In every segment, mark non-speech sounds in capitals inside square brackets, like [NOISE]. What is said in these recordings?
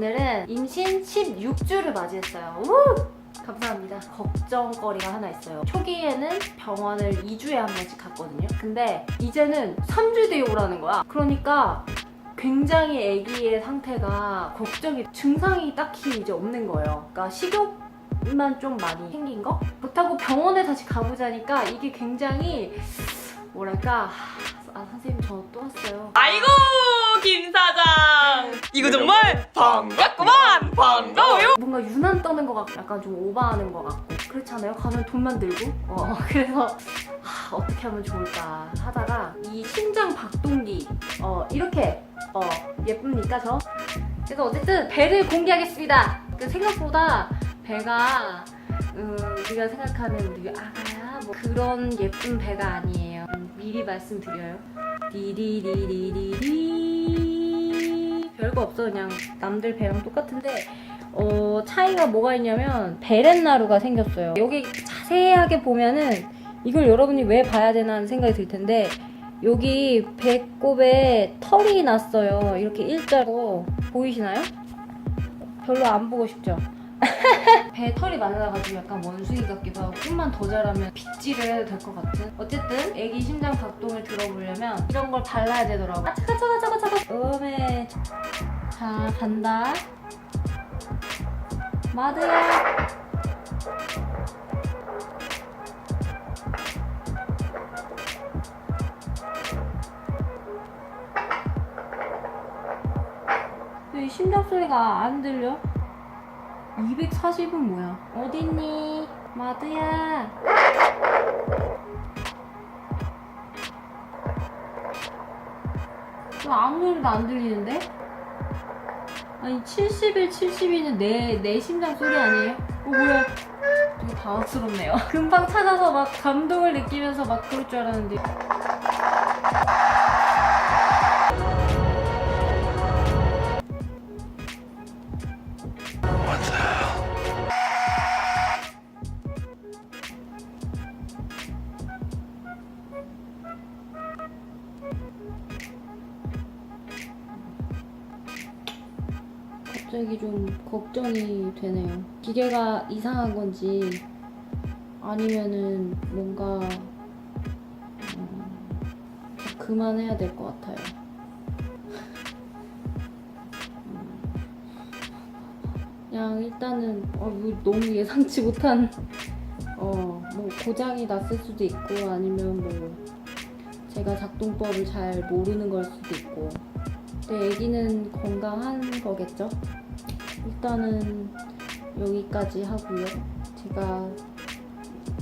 저는 임신 16주를 맞이했어요. 우! 감사합니다. 걱정거리가 하나 있어요. 초기에는 병원을 2주에 한 번씩 갔거든요. 근데 이제는 3주 뒤에 오라는 거야. 그러니까 굉장히 아기의 상태가 걱정이 증상이 딱히 이제 없는 거예요. 그러니까 식욕 만 좀 많이 생긴 거? 그렇다고 병원에 다시 가보자니까 이게 굉장히 뭐랄까 아 선생님 저 또 왔어요. 아이고 김 사장 이거 정말 반갑구만 반가워요 뭔가 유난 떠는 것 같고 약간 좀 오버하는 것 같고 그렇잖아요. 가면 돈만 들고 어, [LAUGHS] 그래서 아, 어떻게 하면 좋을까 하다가 이 심장 박동기 어, 이렇게 어, 예쁩니까 저? 그래서 어쨌든 배를 공개하겠습니다. 그 생각보다 배가 음, 우리가 생각하는 우리 아가야 뭐 그런 예쁜 배가 아니에요. 음, 미리 말씀드려요. 디디디디디디 별거 없어 그냥 남들 배랑 똑같은데 어, 차이가 뭐가 있냐면 베렌나루가 생겼어요. 여기 자세하게 보면은 이걸 여러분이 왜 봐야 되나 하는 생각이 들 텐데 여기 배꼽에 털이 났어요. 이렇게 일자로 보이시나요? 별로 안 보고 싶죠? [LAUGHS] 배 털이 많아가지고 약간 원숭이 같기도 하고 좀만 더 자라면 빗질을 될 것 같은? 어쨌든 애기 심장 박동을 들어보려면 이런 걸 발라야 되더라고. 아 차가 차가 차가 차가. 음에 자 간다. 마드야 왜 심장 소리가 안 들려? 240은 뭐야? 어딨니? 마드야. 왜 아무 소리도 안 들리는데? 아니 71, 72는 내, 내 심장 소리 아니에요? 어 뭐야? 되게 당황스럽네요. [LAUGHS] 금방 찾아서 막 감동을 느끼면서 막 그럴 줄 알았는데. 갑자기 좀 걱정이 되네요. 기계가 이상한 건지 아니면은 뭔가 음, 그만해야 될 것 같아요. 음, 그냥 일단은 어, 이거 너무 예상치 못한 어, 뭐 고장이 났을 수도 있고 아니면 뭐 제가 작동법을 잘 모르는 걸 수도 있고 근데 아기는 건강한 거겠죠? 일단은 여기까지 하고요. 제가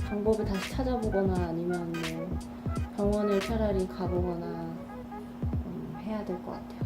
방법을 다시 찾아보거나 아니면 뭐 병원을 차라리 가보거나 음, 해야 될 것 같아요.